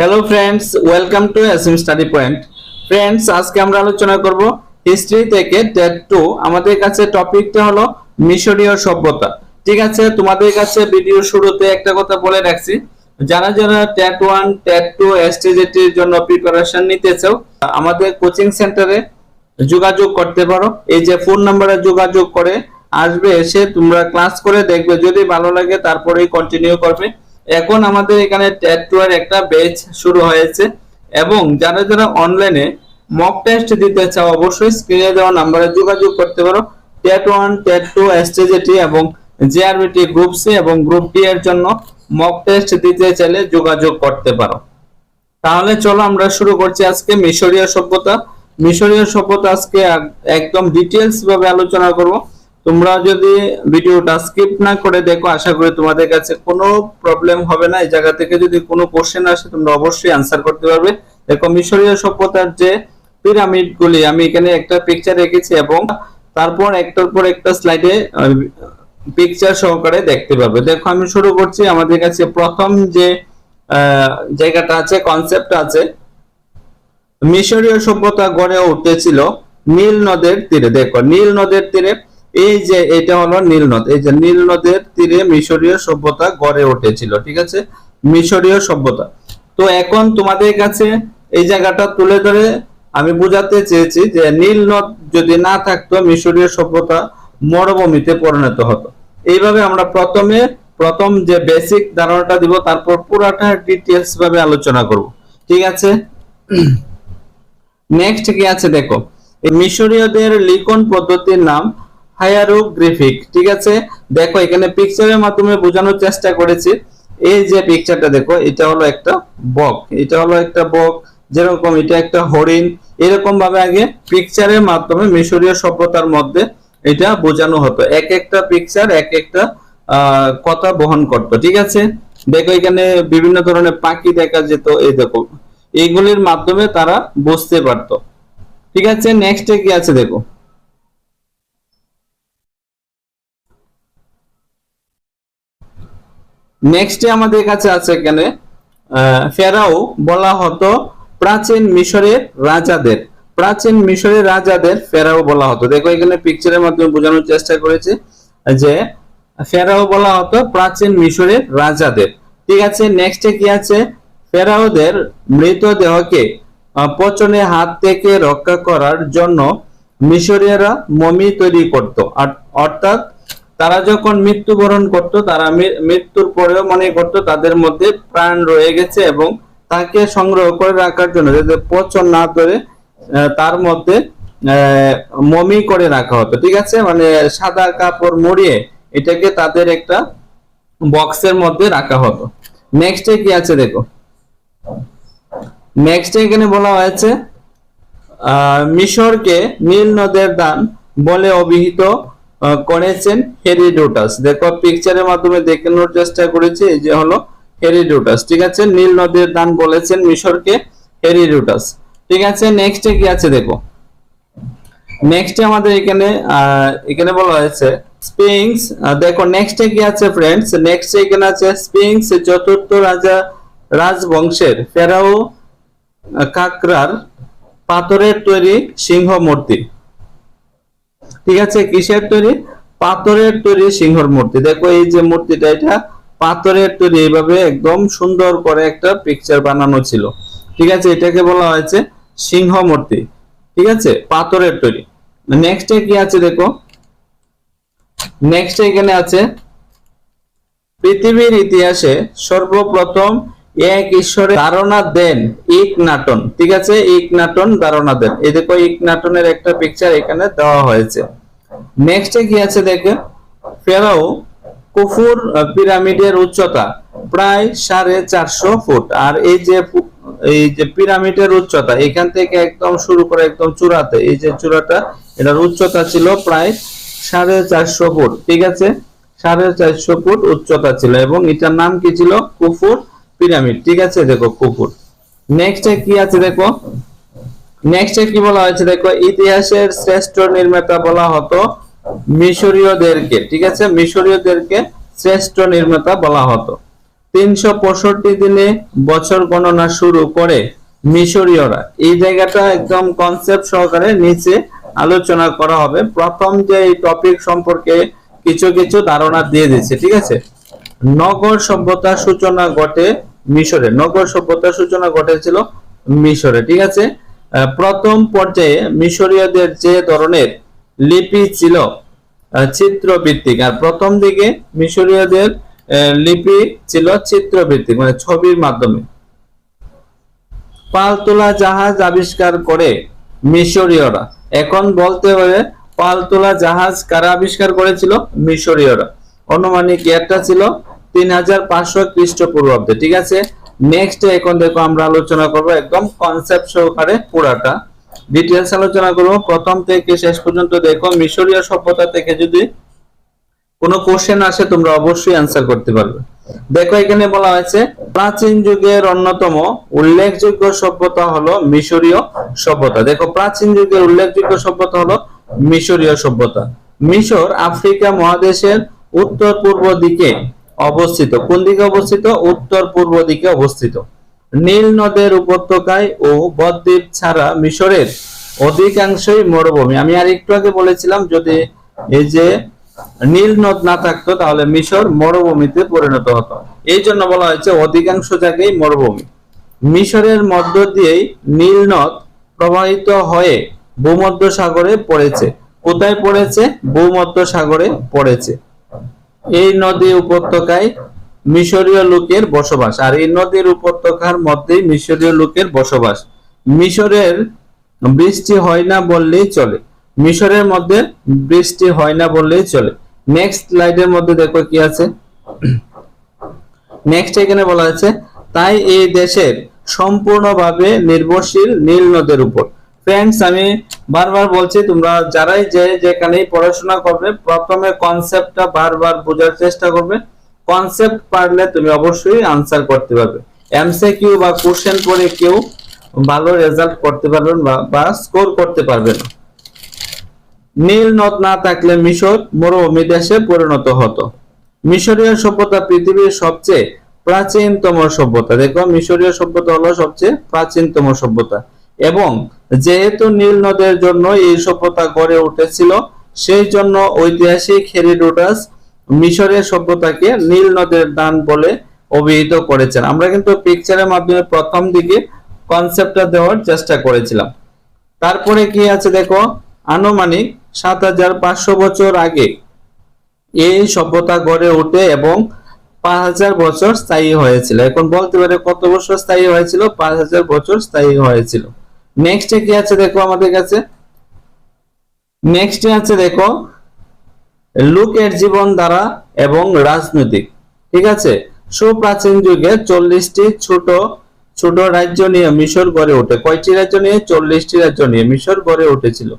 Hello friends welcome to SM study point friends আজকে আমরা আলোচনা করব হিস্ট্রি থেকে টেট টু আমাদের কাছে টপিকটা হলো মিশরীয় সভ্যতা। ঠিক আছে, তোমাদের কাছে ভিডিও শুরুতে একটা কথা বলে রাখছি। যারা যারা টেট ওয়ান টেট টু এসটিজিটির জন্য প্রিপারেশন নিতে চাও, আমাদের কোচিং সেন্টারে যোগাযোগ করতে পারো। এই যে ফোন নাম্বারে যোগাযোগ করে আসবে, এসে তোমরা ক্লাস করে দেখবে। যদি ভালো লাগে, তারপরেই কন্টিনিউ করবে। এখন আমাদের এখানে টেট টু এর একটা বেচ শুরু হয়েছে এবং যারা যারা অনলাইনে মক টেস্ট দিতে চাও অবশ্যই স্ক্রিনে দেওয়া নাম্বারে যোগাযোগ করতে পারো। TET one TET two STGT এবং জেআরবিটি গ্রুপ সি এবং গ্রুপ ডি এর জন্য মক টেস্ট দিতে চাইলে যোগাযোগ করতে পারো। তাহলে চলো আমরা শুরু করছি আজকে মিশরীয় সভ্যতা। মিশরীয় সভ্যতা আজকে একদম ডিটেলস ভাবে আলোচনা করব। তোমরা যদি ভিডিওটা স্কিপ না করে দেখো, আশা করি তোমাদের কাছে কোনো প্রবলেম হবে না। এই জায়গা থেকে যদি কোনো কোশ্চেন আসে, তোমরা অবশ্যই আনসার করতে পারবে। দেখো, মিশরীয় সভ্যতার যে পিরামিড গুলি আমি এখানে একটা পিকচার রেখেছি এবং তারপর একটার পর একটা স্লাইডে পিকচার সহকারে দেখতে পাবে। দেখো, আমি শুরু করছি। আমাদের কাছে প্রথম যে জায়গাটা আছে কনসেপ্ট আছে, মিশরীয় সভ্যতা গড়ে উঠেছিল নীল নদের তীরে। দেখো, নীল নদের তীরে এই যে এটা হলো নীল নদ, এই যে নীল নদের তীরে মিশরীয় সভ্যতা গড়ে উঠেছিল, ঠিক আছে? মিশরীয় সভ্যতা। তো এখন তোমাদের কাছে এই জায়গাটা তুলে ধরে আমি বোঝাতে চেয়েছি যে নীল নদ যদি না থাকতো, মিশরীয় সভ্যতা মরুভূমিতে পরিণত হতো। এইভাবে আমরা প্রথমে, প্রথম যে বেসিক ধারণাটা দিব, তারপর পুরাটা ডিটেলস ভাবে আলোচনা করব, ঠিক আছে? নেক্সট কি আছে দেখো? মিশরীয়দের লিখন পদ্ধতির নাম হায়ারোগ্রাফিক, ঠিক আছে? দেখো, এখানে পিকচারের মাধ্যমে বোঝানোর চেষ্টা করেছি। এই যে পিকচারটা দেখো, এটা হলো একটা বক। এটা হলো একটা বক, যেরকম এটা একটা হরিণ। এরকম ভাবে আগে পিকচারের মাধ্যমে মিশরীয় সভ্যতার মধ্যে এটা বোঝানো হতো। এক একটা পিকচার এক একটা কথা বহন করতো, ঠিক আছে? দেখো, এখানে বিভিন্ন ধরনের পাখি দেখা যেত, এই দেখো। এইগুলির মাধ্যমে তারা বুঝতে পারতো। ঠিক আছে? নেক্সটে কি আছে দেখো? নেক্সটে আমাদের কাছে আছে এখানে ফেরাও বলা হতো প্রাচীন মিশরের রাজাদের। প্রাচীন মিশরের রাজাদের ফেরাও বলা হতো। দেখো এখানে পিকচারের মাধ্যমে বোঝানোর চেষ্টা করেছে যে ফেরাও বলা হতো প্রাচীন মিশরের রাজাদের। ঠিক আছে নেক্সটে কি আছে? ফেরাওদের মৃতদেহকে আহ, পচনের হাত থেকে রক্ষা করার জন্য মিশরীয়রা মমি তৈরি করত। অর্থাৎ তারা যখন মৃত্যুবরণ করত তারা মৃত্যুর পরেও মনে করত তাদের মধ্যে প্রাণ রয়ে গেছে এবং তাকে সংগ্রহ করে রাখার জন্য যাতে পচন না আহ, তার মধ্যে মমি করে রাখা হতো। ঠিক আছে? মানে সাদা কাপড় মুড়িয়ে এটাকে তাদের একটা বক্সের মধ্যে রাখা হতো। নেক্সটে কি আছে দেখো? নেক্সট এখানে বলা হয়েছে মিশরকে নীল নদের দান বলে অভিহিত করেছেন হেরিডোটাস দেখো পিকচারের মাধ্যমে দেখানোর চেষ্টা করেছি, এই যে হলো হেরিডোটাস ঠিক আছে? নীল নদের দান বলেছেন মিশরকে হেরিডোটাস ঠিক আছে? নেক্সটে কি আছে দেখো? নেক্সটে আমাদের এখানে এখানে বলা হয়েছে স্পিংস দেখো নেক্সটে কি আছে ফ্রেন্ডস নেক্সট এখানে আছে স্পিংস চতুর্থ রাজা রাজবংশের ফেরাও কাকরার পাথরের তৈরি সিংহ মূর্তি ঠিক আছে? কিসের তৈরি? পাথরের তৈরি সিংহর মূর্তি। দেখো এই যে মূর্তিটা, এটা পাথরের তৈরি। এইভাবে একদম সুন্দর করে একটা পিকচার বানানো ছিল। ঠিক আছে? এটাকে বলা হয়েছে সিংহ মূর্তি। ঠিক আছে? পাথরের তৈরি। নেক্সটে কি আছে দেখো? নেক্সট এখানে আছে পৃথিবীর ইতিহাসে সর্বপ্রথম এক ঈশ্বরের ধারণা দেন ইক নাটন, ঠিক আছে? ইক নাটন ধারণা দেন। এই দেখো ইক নাটনের একটা পিকচার এখানে দেওয়া হয়েছে। নেক্সটে কি আছে দেখে? ফেরাও কুফুর পিরামিডের উচ্চতা প্রায় সাড়ে চারশো ফুট। আর এই যে এই যে পিরামিডের উচ্চতা, এখান থেকে একদম শুরু করে একদম চূড়াতে, এই যে চূড়াটা, এটার উচ্চতা ছিল প্রায় সাড়ে চারশো ফুট, ঠিক আছে? সাড়ে চারশো ফুট উচ্চতা ছিল। এবং এটার নাম কি ছিল? কুফুর পিরামিড, ঠিক আছে? দেখো কুফুর নেক্সট কি আছে দেখো? নেক্সট কি বলা হয়েছে দেখো? ইতিহাসের শ্রেষ্ঠ নির্মাতা বলা হতো মিশরীয়দেরকে, ঠিক আছে? মিশরীয়দেরকে শ্রেষ্ঠ নির্মাতা বলা হতো। তিনশো পঁয়ষট্টি দিনে বছর গণনা শুরু করে মিশরীয়রা। এই জায়গাটা একদম কনসেপ্ট সহকারে নিচে আলোচনা করা হবে। প্রথম যে এই টপিক সম্পর্কে কিছু কিছু ধারণা দিয়ে দিচ্ছে ঠিক আছে? নগর সভ্যতার সূচনা ঘটে মিশরে। নগর সভ্যতার সূচনা ঘটেছিল মিশরে, ঠিক আছে? প্রথম পর্যায়ে মিশরীয়দের যে ধরনের লিপি ছিল চিত্রভিত্তিক, আর প্রথম দিকে মিশরীয়দের লিপি ছিল চিত্রভিত্তিক মানে ছবির মাধ্যমে। পালতোলা জাহাজ আবিষ্কার করে মিশরীয়রা। এখন বলতে হবে, পালতোলা জাহাজ কারা আবিষ্কার করেছিল? মিশরীয়রা। অনুমানিক ইয়ারটা ছিল খ্রিস্টপূর্বাব্দে, ঠিক আছে? নেক্সট এখন দেখো আমরা আলোচনা করব একদম কনসেপ্ট সহকারে পুরাটা। ডিটেলস আলোচনা করব। প্রথম থেকে শেষ পর্যন্ত দেখো, মিশরীয় সভ্যতা থেকে যদি কোনো কোশ্চেন আসে, তোমরা অবশ্যই অ্যান্সার করতে পারবে। দেখো এখানে বলা হয়েছে, প্রাচীন যুগের অন্যতম উল্লেখযোগ্য সভ্যতা হলো মিশরীয় সভ্যতা। দেখো, প্রাচীন যুগের উল্লেখযোগ্য সভ্যতা হলো মিশরীয় সভ্যতা। মিশর আফ্রিকা মহাদেশের উত্তর পূর্ব দিকে অবস্থিত। কোন দিকে অবস্থিত? উত্তর পূর্ব দিকে অবস্থিত। নীল নদের উপত্যকায় ও বদ্বীপ ছাড়া মিশরের অধিকাংশই মরুভূমি। আমি আর একটু আগে বলেছিলাম, যদি এই যে নীল নদ না থাকতো, তাহলে মিশর মরুভূমিতে পরিণত হতো। এই জন্য বলা হয়েছে অধিকাংশ জায়গায় মরুভূমি। মিশরের মধ্য দিয়েই নীল নদ প্রবাহিত হয়ে ভূমধ্য সাগরে পড়েছে। কোথায় পড়েছে? ভূমধ্য সাগরে পড়েছে। এই নদী উপত্যকায় মিশরীয় লোকের বসবাস, আর এই নদীর উপত্যকার মধ্যেই মিশরীয় লোকের বসবাস। মিশরের বৃষ্টি হয় না বললেই চলে। মিশরের মধ্যে বৃষ্টি হয় না বললেই চলে। নেক্সট স্লাইডের মধ্যে দেখো কি আছে। নেক্সট এখানে বলা আছে, তাই এই দেশের সম্পূর্ণভাবে নির্ভরশীল নীল নদের উপর। ফ্রেন্ডস আমি বারবার বলছি, তোমরা যারাই যে যেখানেই পড়াশোনা করবে, প্রথমে কনসেপ্টটা বারবার বোঝার চেষ্টা করবে। কনসেপ্ট পারলে তুমি অবশ্যই আনসার করতে পারবে। এমসিকিউ বা কোশ্চেন পড়ে কেউ ভালো রেজাল্ট করতে পারবেন বা- স্কোর করতে পারবে না নীল নদ না থাকলে মিশর মরুভূমি দেশে পরিণত হতো। মিশরীয় সভ্যতা পৃথিবীর সবচেয়ে প্রাচীনতম সভ্যতা। দেখো, মিশরীয় সভ্যতা হলো সবচেয়ে প্রাচীনতম সভ্যতা। এবং যেহেতু নীল নদের জন্য এই সভ্যতা গড়ে উঠেছিল, সেই জন্য ঐতিহাসিক হেরিডোটাস মিশরের সভ্যতাকে নীল নদের দান বলে অভিহিত করেছেন। আমরা কিন্তু পিকচারের মাধ্যমে প্রথম দিকে কনসেপ্টটা দেওয়ার চেষ্টা করেছিলাম। তারপরে কি আছে দেখো? আনুমানিক সাত হাজার পাঁচশো বছর আগে এই সভ্যতা গড়ে ওঠে এবং পাঁচ হাজার বছর স্থায়ী হয়েছিল। এখন বলতে পারে কত বছর স্থায়ী হয়েছিল? পাঁচ হাজার বছর স্থায়ী হয়েছিল। নেক্সটে কি আছে দেখো আমাদের কাছে? নেক্সটে আছে দেখো লোকের জীবন দ্বারা এবং রাজনৈতিক। ঠিক আছে? সুপ্রাচীন যুগে চল্লিশটি ছোট ছোট রাজ্য নিয়ে মিশর গড়ে ওঠে। কয়টি রাজ্য নিয়ে? চল্লিশটি রাজ্য নিয়ে মিশর গড়ে উঠেছিল।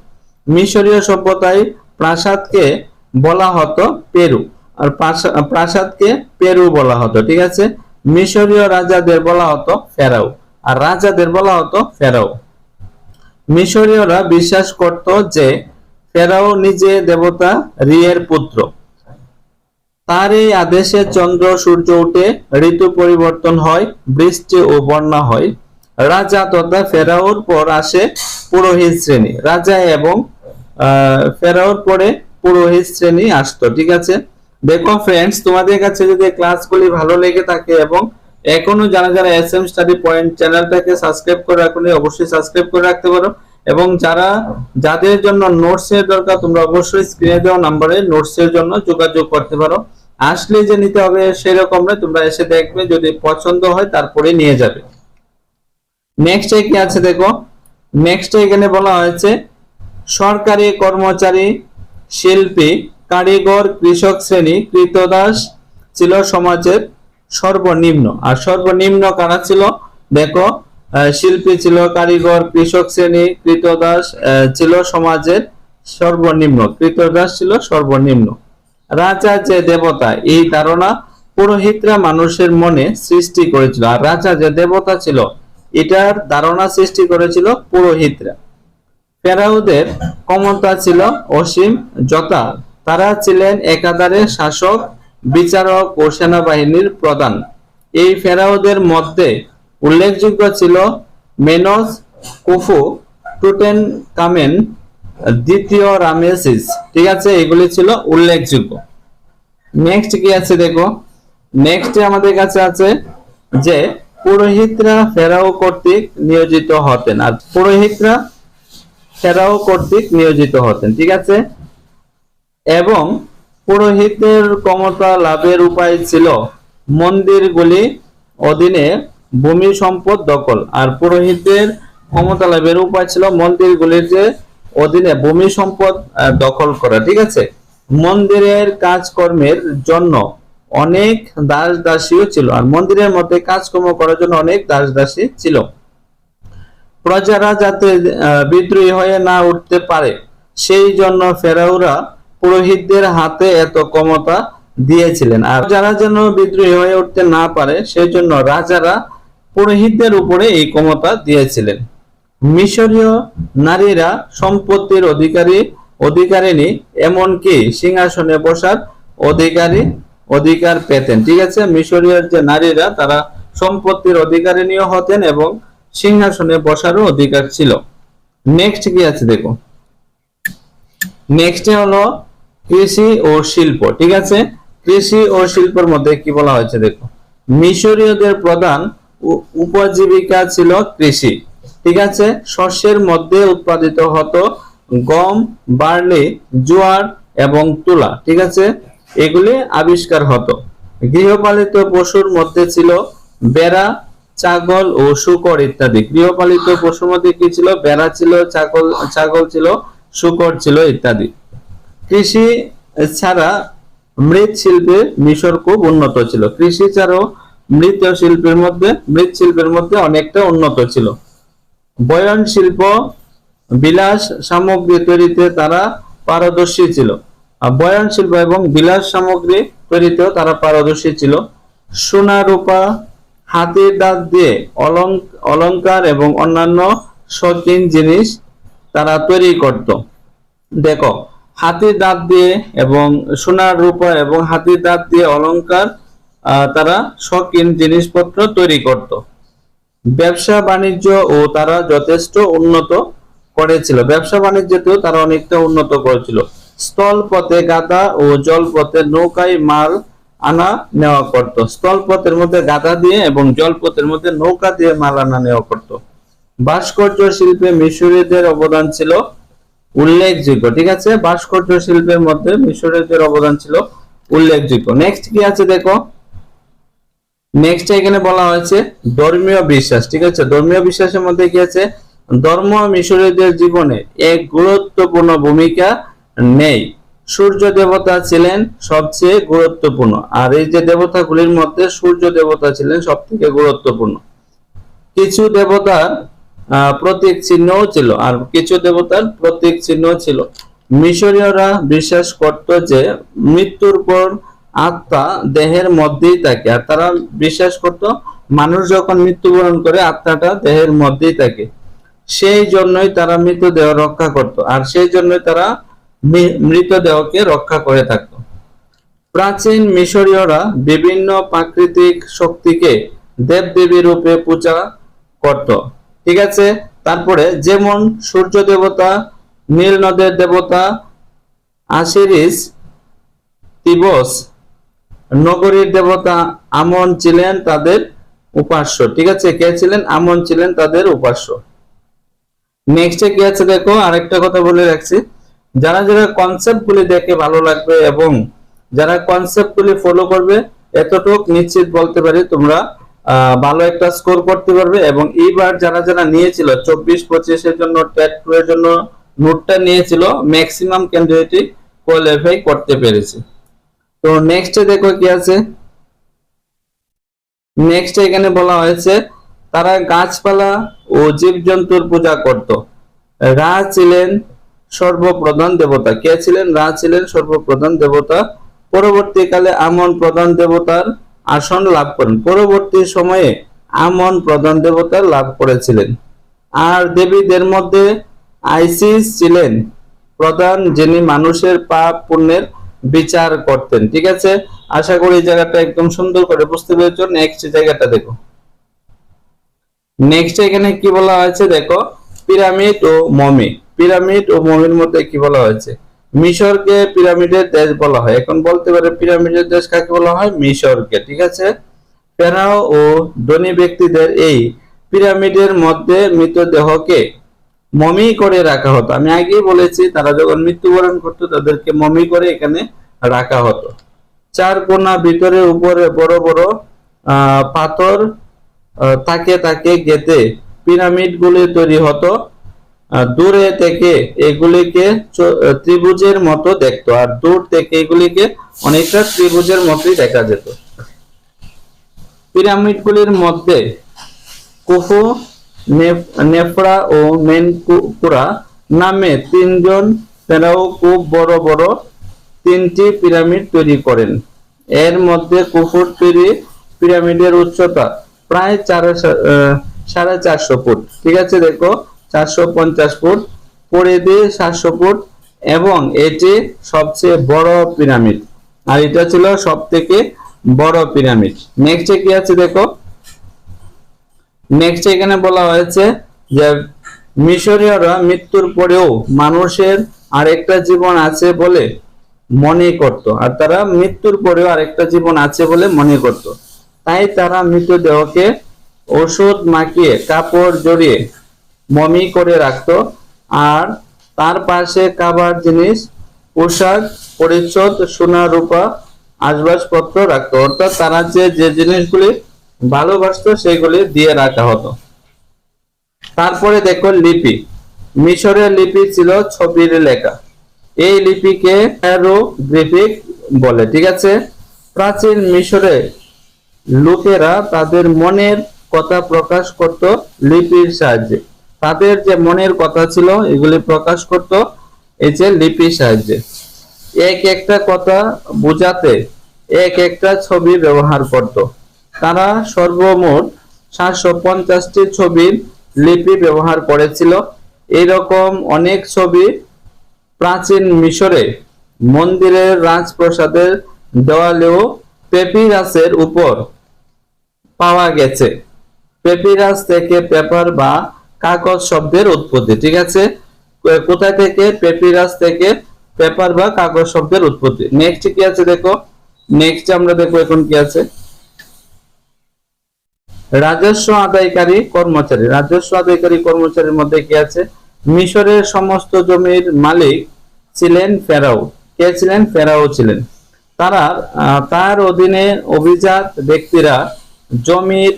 মিশরীয় সভ্যতায় প্রাসাদকে বলা হতো পেরু, আর প্রাসা- প্রাসাদকে পেরু বলা হতো, ঠিক আছে? মিশরীয় রাজাদের বলা হতো ফেরাও, আর রাজাদের বলা হতো ফেরাও। মিশরীয়রা বিশ্বাস করত যে ফেরাও নিজে দেবতা রিয়ের পুত্র। তার এই আদেশে চন্দ্র, সূর্য উঠে ঋতু পরিবর্তন হয়, বৃষ্টি ও বন্যা হয়। রাজা তথা ফেরাওর পর আসে পুরোহিত শ্রেণি। রাজা এবং ফেরাওর পরে পুরোহিত শ্রেণি আসতো, ঠিক আছে? দেখো ফ্রেন্ডস তোমাদের কাছে যদি ক্লাসগুলি ভালো লেগে থাকে এবং এখনও যারা যারা এস এম স্টাডি পয়েন্ট চ্যানেলটাকে সাবস্ক্রাইব করে রাখুন, অবশ্যই সাবস্ক্রাইব করে রাখতে পারো। এবং যারা যাদের জন্য নোটস এর দরকার, তোমরা অবশ্যই স্ক্রিনে দেওয়া নাম্বারে নোটস এর জন্য যোগাযোগ করতে পারো। আসলে যে নিতে হবে সেরকম নয়, তোমরা এসে দেখবে, যদি পছন্দ হয় তারপরে নিয়ে যাবে। নেক্সট কি আছে দেখো? নেক্সট এখানে বলা হয়েছে, সরকারি কর্মচারী, শিল্পী, কারিগর, কৃষক শ্রেণি, কৃতদাস ছিল সমাজের সর্বনিম্ন। আর সর্বনিম্ন কারা ছিল? দেখো শিল্পী ছিল, কারিগর, কৃষক শ্রেণি, কৃতদাস ছিল সমাজের সর্বনিম্ন। কৃতদাস ছিল সর্বনিম্ন। রাজা যে দেবতা, এই ধারণা পুরোহিতরা মানুষের মনে সৃষ্টি করেছিল। আর রাজা যে দেবতা ছিল, এটার ধারণা সৃষ্টি করেছিল পুরোহিতরা। ফেরাউদের ক্ষমতা ছিল অসীম, যথা তারা ছিলেন একাধারে শাসক বিচারক ও সেনাবাহিনীর প্রধান। এই ফেরাওদের মধ্যে উল্লেখযোগ্য ছিল মেনস কুফু টুটেন কামেন দ্বিতীয় রামেসিস। ঠিক আছে, এগুলি ছিল উল্লেখযোগ্য। নেক্সট কি আছে দেখো? নেক্সট আমাদের কাছে আছে যে, পুরোহিতরা ফেরাও কর্তৃক নিয়োজিত হতেন আর পুরোহিতরা ফেরাও কর্তৃক নিয়োজিত হতেন। ঠিক আছে? এবং পুরোহিতের ক্ষমতা লাভের উপায় ছিল মন্দিরগুলি অধীনে ভূমি সম্পদ দখল, আর পুরোহিতদের ক্ষমতা লাভের উপায় ছিল মন্দিরগুলির যে অধীনে ভূমি সম্পদ দখল করা, ঠিক আছে? মন্দিরের কাজকর্মের জন্য অনেক দাস দাসীও ছিল, আর মন্দিরের মধ্যে কাজকর্ম করার জন্য অনেক দাস দাসী ছিল। প্রজারা যাতে বিদ্রোহী হয়ে না উঠতে পারে, সেই জন্য ফেরাউরা পুরোহিতদের হাতে এত ক্ষমতা দিয়েছিলেন। আর যারা যেন বিদ্রোহী হয়ে উঠতে না পারে সেই জন্য রাজারা পুরোহিতদের উপরে এই ক্ষমতা দিয়েছিলেন। মিশরীয় নারীরা সম্পত্তির অধিকারী, অধিকারিণী, এমনকি সিংহাসনে বসার অধিকারী, অধিকার পেতেন। ঠিক আছে? মিশরীয় যে নারীরা, তারা সম্পত্তির অধিকারিণীও হতেন এবং সিংহাসনে বসারও অধিকার ছিল। নেক্সট কি আছে দেখো? নেক্সট হলো কৃষি ও শিল্প, ঠিক আছে? কৃষি ও শিল্পের মধ্যে কি বলা হয়েছে, দেখো? মিশরীয়দের প্রধান উপজীবিকা ছিল কৃষি, ঠিক আছে? শস্যের মধ্যে উৎপাদিত হতো গম, বার্লি, জোয়ার এবং তুলা, ঠিক আছে? এগুলি আবিষ্কার হতো। গৃহপালিত পশুর মধ্যে ছিল বেড়া, ছাগল ও শুকর ইত্যাদি। গৃহপালিত পশুর মধ্যে কি ছিল? বেড়া ছিল, ছাগল ছাগল ছিল, শুকর ছিল ইত্যাদি। কৃষি ছাড়া মৃৎ শিল্পে মিশর খুব উন্নত ছিল। কৃষি ছাড়াও মৃৎ শিল্পের মধ্যে, মৃৎ শিল্পের মধ্যে অনেকটা উন্নত ছিল। বয়ন শিল্প, বিলাস সামগ্রী তৈরিতে তারা পারদর্শী ছিল। বয়ন শিল্প এবং বিলাস সামগ্রী তৈরিতেও তারা পারদর্শী ছিল। সোনা, রূপা হাতির দাঁত দিয়ে অলং- অলংকার এবং অন্যান্য শৌখিন জিনিস তারা তৈরি করত। দেখো হাতির দাঁত দিয়ে এবং সোনার রূপা এবং হাতির দাঁত দিয়ে অলংকার তারা শৌখিন জিনিসপত্র তৈরি করত। ব্যবসা বাণিজ্য ও তারা যথেষ্ট উন্নত করেছিল। ব্যবসা বাণিজ্যতেও তারা অনেকটা উন্নত করেছিল। স্থল পথে গাদা ও জল পথে নৌকায় মাল আনা, নেওয়া করত। স্থল পথের মধ্যে গাদা দিয়ে এবং জলপথের মধ্যে নৌকা দিয়ে মাল আনা, নেওয়া করত। ভাস্কর্য শিল্পে মিশরীয়দের অবদান ছিল উল্লেখযোগ্য ঠিক আছে? ভাস্কর্য শিল্পের মধ্যে মিশরীয়দের অবদান ছিল উল্লেখযোগ্য। নেক্সট কি আছে দেখো? নেক্সট এখানে বলা হয়েছে ধর্মীয় বিশ্বাস ঠিক আছে? ধর্মীয় বিশ্বাসের মধ্যে কি আছে? ধর্ম মিশরীয়দের জীবনে এক গুরুত্বপূর্ণ ভূমিকা নেই। সূর্য দেবতা ছিলেন সবচেয়ে গুরুত্বপূর্ণ আর এই যে দেবতাগুলির মধ্যে সূর্য দেবতা ছিলেন সব থেকে গুরুত্বপূর্ণ। কিছু দেবতার আহ, প্রতীক চিহ্নও ছিল আর কিছু দেবতার প্রতীক চিহ্ন ছিল। মিশরীয়রা বিশ্বাস করত যে মৃত্যুর পর আত্মা দেহের মধ্যেই থাকে। আর তারা বিশ্বাস করত মানুষ যখন মৃত্যুবরণ করে, আত্মাটা দেহের মধ্যেই থাকে। সেই জন্যই তারা মৃতদেহ রক্ষা করত আর সেই জন্যই তারা মৃতদেহকে রক্ষা করে থাকতো। প্রাচীন মিশরীয়রা বিভিন্ন প্রাকৃতিক শক্তিকে দেবদেবী রূপে পূজা করত। ঠিক আছে? তারপরে যেমন সূর্য দেবতা, নীল নদের দেবতা আশিরিস তিবস, নগরীর দেবতা আমন ছিলেন তাদের উপাস্য। ঠিক আছে? কে ছিলেন? আমন ছিলেন তাদের উপাস্য। নেক্সটে কি আছে দেখো? আরেকটা কথা বলে রাখছি। যারা যারা কনসেপ্ট গুলি দেখে ভালো লাগবে এবং যারা কনসেপ্ট গুলি ফলো করবে, এতটুক নিশ্চিত বলতে পারি তোমরা ভালো একটা স্কোর করতে পারবে এবং এইবার যারা যারা নিয়েছিল, চব্বিশ পঁচিশের জন্য টেট এর জন্য নোটটা নিয়েছিল ম্যাক্সিমাম ক্যান্ডিডেটই কোয়ালিফাই করতে পেরেছে। তো নেক্সটে দেখো কি আছে? নেক্সট এখানে বলা হয়েছে, তারা গাছপালা ও জীবজন্তুর পূজা করত। রা ছিলেন সর্বপ্রধান দেবতা। কে ছিলেন? রা ছিলেন সর্বপ্রধান দেবতা। পরবর্তীকালে আমন প্রধান দেবতার আসন লাভ করেন। পরবর্তী সময়ে আমন প্রধান দেবতা লাভ করেছিলেন। আর দেবীদের মধ্যে আইসিস ছিলেন প্রধান, যিনি মানুষের পাপ পুণ্যের বিচার করতেন। ঠিক আছে? আশা করি এই জায়গাটা একদম সুন্দর করে বুঝতে পেরেছ। নেক্সট জায়গাটা দেখো। নেক্সট এখানে কি বলা হয়েছে? দেখো, পিরামিড ও মমি। পিরামিড ও মমির মধ্যে কি বলা হয়েছে? মিশরকে পিরামিডের দেশ বলা হয়। এখন বলতে পারে পিরামিডের দেশ কাকে বলা হয়? মিশরকে, ঠিক আছে? ফেরাও ও ধনী ব্যক্তিদের এই পিরামিডের মধ্যে মৃতদেহকে মমি করে রাখা হতো। আমি আগেই বলেছি, তারা যখন মৃত্যুবরণ করতো, তাদেরকে মমি করে এখানে রাখা হতো। চার কোনা ভিতরে উপরে বড় বড় পাথর তাকে তাকে গেতে পিরামিড গুলি তৈরি হতো। দূরে থেকে এগুলিকে ত্রিভুজের মতো দেখতো। আর দূর থেকে এগুলিকে অনেকটা ত্রিভুজের মতোই দেখা যেত। পিরামিডগুলির মধ্যে কুফু নেফ- নেফরা ও মেনকুরা নামে তিনজন ফেরাও খুব বড় বড় তিনটি পিরামিড তৈরি করেন। এর মধ্যে কুফুর তৈরি পিরামিডের উচ্চতা প্রায় চার সাড়ে চারশো ফুট। ঠিক আছে, দেখো। চারশো পঞ্চাশ ফুট পরিধি সাতশো ফুট, এবং এটি সবচেয়ে বড় পিরামিড। আর এটা ছিল সব থেকে বড় পিরামিড। নেক্সটে কি আছে দেখো? নেক্সট এখানে বলা হয়েছে যে মিশরীয়রা মৃত্যুর পরেও মানুষের আরেকটা জীবন আছে বলে মনে করত, আর তারা মৃত্যুর পরেও আরেকটা জীবন আছে বলে মনে করত। তাই তারা মৃতদেহকে ওষুধ মাখিয়ে, কাপড় জড়িয়ে মমি করে রাখতো। আর তার পাশে খাবার জিনিস, পোশাক, পরিচ্ছদ, সোনা, রূপা, আসবাবপত্র রাখতো। অর্থাৎ তারা যে যে জিনিসগুলি ভালোবাসতো, সেগুলি দিয়ে রাখা হতো। তারপরে দেখো লিপি। মিশরের লিপি ছিল ছবির লেখা। এই লিপিকে হ্যারোগ্রিফিক বলে, ঠিক আছে? প্রাচীন মিশরে লোকেরা তাদের মনের কথা প্রকাশ করত লিপির সাহায্যে। তাদের যে মনের কথা ছিল, এগুলি প্রকাশ করত এই যে লিপির সাহায্যে। এক একটা কথা বোঝাতে এক একটা ছবি ব্যবহার করত। তারা সর্বমোট সাতশো পঞ্চাশটি ছবির লিপি ব্যবহার করেছিল। এরকম অনেক ছবি প্রাচীন মিশরে মন্দিরের রাজপ্রাসাদের দেওয়ালেও পেপিরাসের উপর পাওয়া গেছে। পেপিরাস থেকে পেপার বা কাগজ শব্দের উৎপত্তি, ঠিক আছে? কোথায় থেকে? পেপিরাস থেকে। পেপার বা কাগজ শব্দের উৎপত্তি। নেক্সট কি আছে দেখো? নেক্সট আমরা দেখব এখন কি আছে? রাজস্ব আদায়কারী কর্মচারী। রাজস্ব আদায়কারী কর্মচারীর মধ্যে কি আছে? মিশরের সমস্ত জমির মালিক ছিলেন ফেরাও। কে ছিলেন? ফেরাও ছিলেন। তারা তার অধীনে অভিজাত ব্যক্তিরা জমির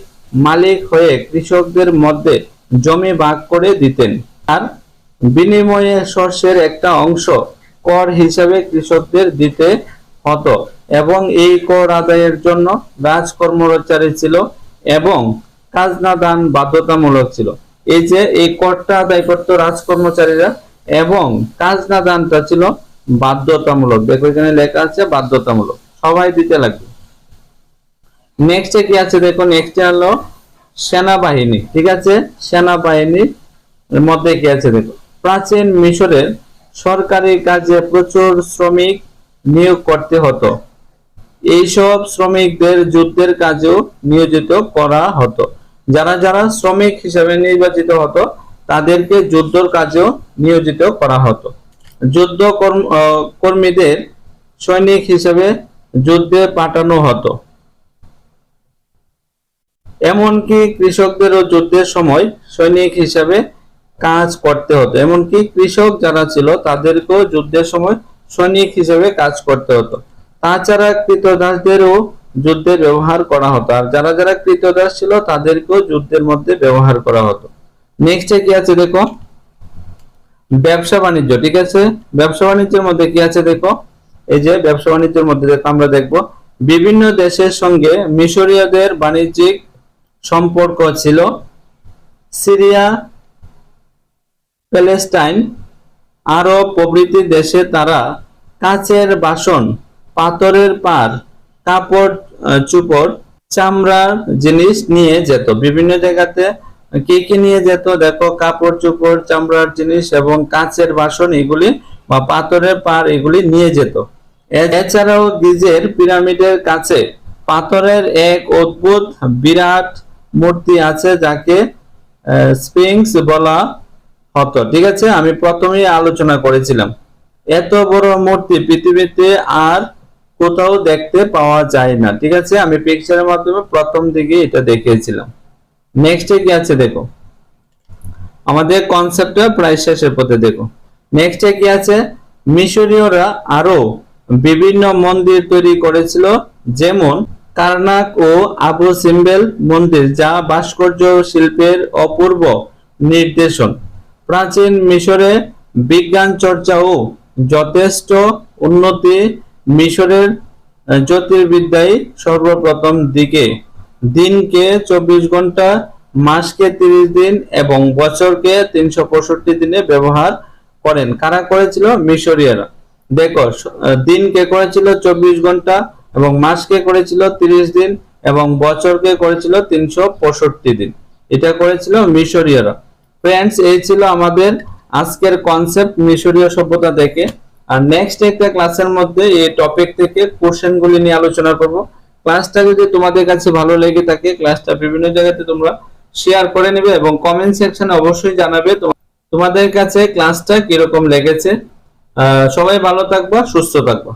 মালিক হয়ে কৃষকদের মধ্যে জমি ভাগ করে দিতেন। আর বিনিময়ে শস্যের একটা অংশ কর হিসাবে কৃষকদের দিতে হতো এবং এই কর আদায়ের জন্য রাজকর্মচারী ছিল এবং খাজনা দান বাধ্যতামূলক ছিল। এই যে এই করটা আদায় করতো রাজকর্মচারীরা এবং খাজনা দানটা ছিল বাধ্যতামূলক। দেখো এখানে লেখা আছে বাধ্যতামূলক। সবাই দিতে লাগবে। নেক্সটে কি আছে দেখো নেক্সটে হলো সেনাবাহিনী, ঠিক আছে? সেনাবাহিনীর মধ্যে কি আছে দেখো? প্রাচীন মিশরের সরকারি কাজে প্রচুর শ্রমিক নিয়োগ করতে হতো। এইসব শ্রমিকদের যুদ্ধের কাজেও নিয়োজিত করা হতো। যারা যারা শ্রমিক হিসেবে নির্বাচিত হতো, তাদেরকে যুদ্ধর কাজেও নিয়োজিত করা হতো। যুদ্ধ কর্মীদের সৈনিক হিসেবে যুদ্ধে পাঠানো হতো। এমনকি কৃষকদেরও যুদ্ধের সময় সৈনিক হিসাবে কাজ করতে হতো। এমনকি কৃষক যারা ছিল, তাদেরকেও যুদ্ধের সময় সৈনিক হিসেবে কাজ করতে হতো। তাছাড়া কৃতদাসদেরও যুদ্ধে ব্যবহার করা হতো। আর যারা যারা কৃতদাস ছিল, তাদেরকেও যুদ্ধের মধ্যে ব্যবহার করা হতো। নেক্সটে কি আছে দেখো? ব্যবসা বাণিজ্য, ঠিক আছে? ব্যবসা বাণিজ্যের মধ্যে কি আছে দেখো? এই যে ব্যবসা বাণিজ্যের মধ্যে দেখো, আমরা দেখব। বিভিন্ন দেশের সঙ্গে মিশরীয়দের বাণিজ্যিক সম্পর্ক ছিল সিরিয়া, প্যালেস্টাইন, আরব প্রভৃতি দেশে তারা কাচের বাসন, পাথরের পার, কাপড় চুপড় চামড়ার জিনিস নিয়ে যেত। বিভিন্ন জায়গাতে কি কি নিয়ে যেত? দেখো, কাপড়, চোপড়, চামড়ার জিনিস এবং কাচের বাসন এগুলি বা পাথরের পার এগুলি নিয়ে যেত। এছাড়াও গিজের পিরামিডের কাছে পাথরের এক অদ্ভুত বিরাট মূর্তি আছে যাকে স্পিংস বলা হতো। ঠিক আছে? আমি প্রথমেই আলোচনা করেছিলাম। এত বড় মূর্তি পৃথিবীতে আর কোথাও দেখতে পাওয়া যায় না। ঠিক আছে? আমি পিকচারের মাধ্যমে প্রথম দিকে এটা দেখিয়েছিলাম। নেক্সটে কি আছে দেখো? আমাদের কনসেপ্টটা প্রায় শেষের পথে দেখো। নেক্সটে কি আছে? মিশরীয়রা আরও বিভিন্ন মন্দির তৈরি করেছিল, যেমন কারনাক ও আবু সিম্বেল মন্দির, যা ভাস্কর্য শিল্পের অপূর্ব নির্দেশন। প্রাচীন মিশরে বিজ্ঞান চর্চাও যথেষ্ট উন্নতি মিশরের জ্যোতির্বিদ্যায় সর্বপ্রথম দিকে। দিনকে চব্বিশ ঘণ্টা মাসকে তিরিশ দিন এবং বছরকে তিনশো পঁয়ষট্টি দিনে ব্যবহার করেন। কারা করেছিল? মিশরীয়রা। দেখো দিনকে করেছিল চব্বিশ ঘণ্টা এবং মাসকে করেছিল তিরিশ দিন এবং বছরকে করেছিল তিনশো পঁয়ষট্টি দিন। এটা করেছিল মিশরীয়রা। ফ্রেন্ডস এই ছিল আমাদের আজকের কনসেপ্ট মিশরীয় সভ্যতা থেকে। আর নেক্সট একটা ক্লাসের মধ্যে এই টপিক থেকে কোশ্চেন গুলি নিয়ে আলোচনা করব। ক্লাসটা যদি তোমাদের কাছে ভালো লেগে থাকে ক্লাসটা বিভিন্ন জায়গাতে তোমরা শেয়ার করে নেবে এবং কমেন্ট সেকশনে অবশ্যই জানাবে তোমাদের কাছে ক্লাসটা কীরকম লেগেছে। সবাই ভালো থাকবা, সুস্থ থাকবা।